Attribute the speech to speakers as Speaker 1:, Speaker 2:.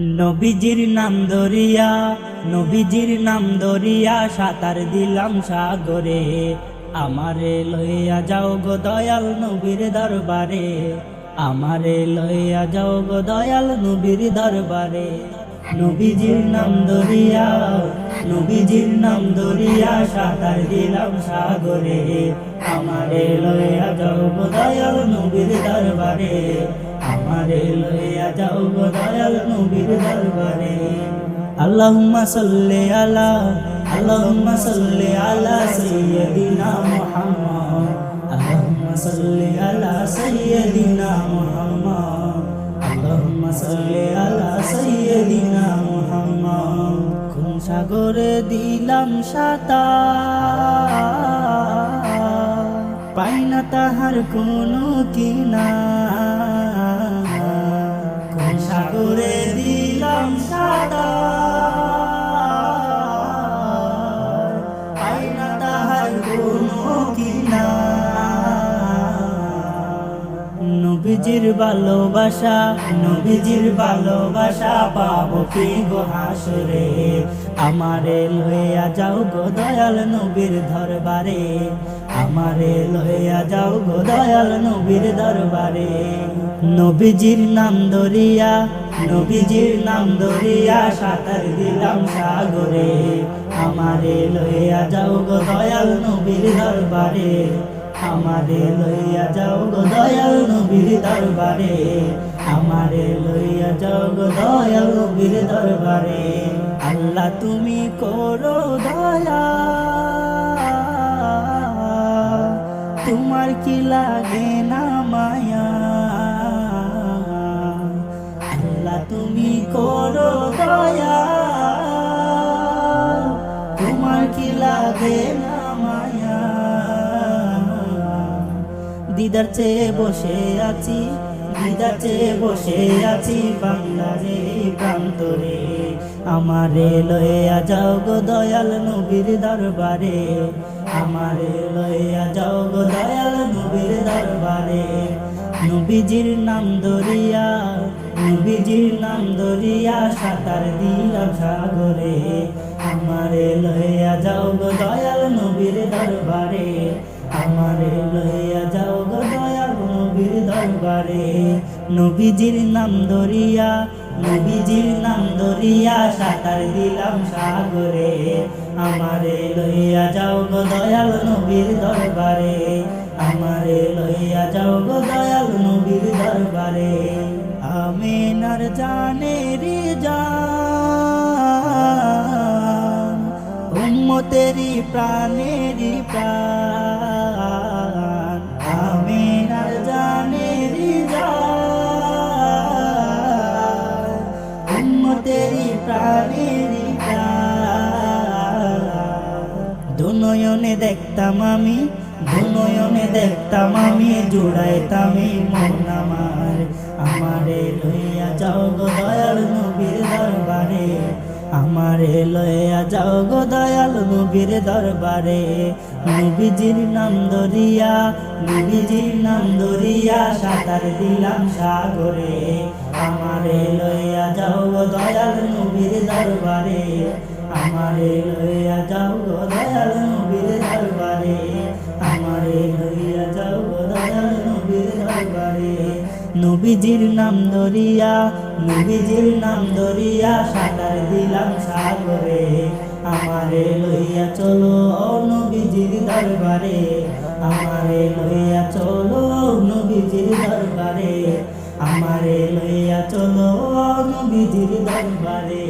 Speaker 1: নবীজির নাম দরিয়া, নবীজির নাম দরিয়া, সাঁতার দিলাম সাগরে। আমারে লইয়া যাও গো দয়াল নবীর দরবারে। আমারে লইয়া যাও গো দয়াল নবীর দরবারে। নবীজির নাম দরিয়া, নবীজির নাম দরিয়া, সাঁতার দিলাম সাগরে। আমারে লইয়া যাও গো দয়াল নবীর দরবারে। আমারে লইয়া যাও দয়াল নবীর দরবারে। আল্লাহুম্মা সাল্লি আলা, আল্লাহুম্মা সাল্লি আলা সাইয়্যিদিনা মুহাম্মদ। আল্লাহুম্মা সাল্লি আলা সাইয়্যিদিনা মুহাম্মদ। আল্লাহুম্মা সাল্লি আলা সাইয়্যিদিনা মুহাম্মদ। কোন সাগরে দিলাম সাঁতার? পাই না তাহার কিনা কোন নবীজির ভালোবাসা নবীজির ভালোবাসা পাবো কি গো হাসরে? আমারে লইয়া যাও গো দয়াল নবীর দরবারে, আমারে লইয়া যাও গো দয়াল নবীর দরবারে। নবীজির নাম দরিয়া নবীজির নাম দরিয়া সাঁতার দিলাম সাগরে, আমারে লইয়া যাও গো দয়াল নবীর দরবারে। আমারে লইয়া যাও গো দয়াল নবীর দরবারে। আমারে লইয়া যাও গো দয়াল নবীর দরবারে। আল্লাহ তুমি করো দয়া। তোমার কি লাগে না মায়া? আল্লাহ তুমি করো দয়া। তোমার কি লাগে না দিদার চেয়ে বসে আছি, দিদার চেয়ে বসে আছি বাংলারে প্রান্তরে। আমারে লইয়া যাও গো দয়াল নবীর দরবারে, আমারে লইয়া যাও গো দয়াল নবীর দরবারে। নবীজির নাম দরিয়া নবীজির নাম দরিয়া সাঁতার দিলাম সাগরে। আমারে লইয়া যাও গো দয়াল নবীর দরবারে, আমারে লইয়া যাও দরবারে। নবীজির নাম দরিয়া, নবীজির নাম দরিয়া, সাঁতার দিলাম সাগরে। আমারে লইয়া যাও গো দয়াল নবীর দরবারে। আমারে লইয়া যাও গো দয়াল নবীর দরবারে। আমিনার জান উম্মতেরি প্রাণেরি প্রাণ। প্রাণেরি দুনয়নে দেখতাম আমি দুনয়নে দেখতাম আমি, জুড়াইতামি মন আমার। আমারে লইয়া যাও গো দয়াল নবীর আমারে লয়া যাও গো দয়াল নবীর দরবারে। নবীজির নাম দরিয়া নবীজির নাম দরিয়া সাঁতার দিলাম সাগরে। আমারে লয়া যাও গো দয়াল নবীর দরবারে। আমারে লয়া যাও গো দয়াল নবীজির নাম দরিয়া, নবীজির নাম দরিয়া, সাঁতার দিলাম সাগরে। আমারে লইয়া চলো নবীজির দরবারে, আমারে লইয়া চলো নবীজির দরবারে, আমারে লইয়া চলো নবীজির দরবারে।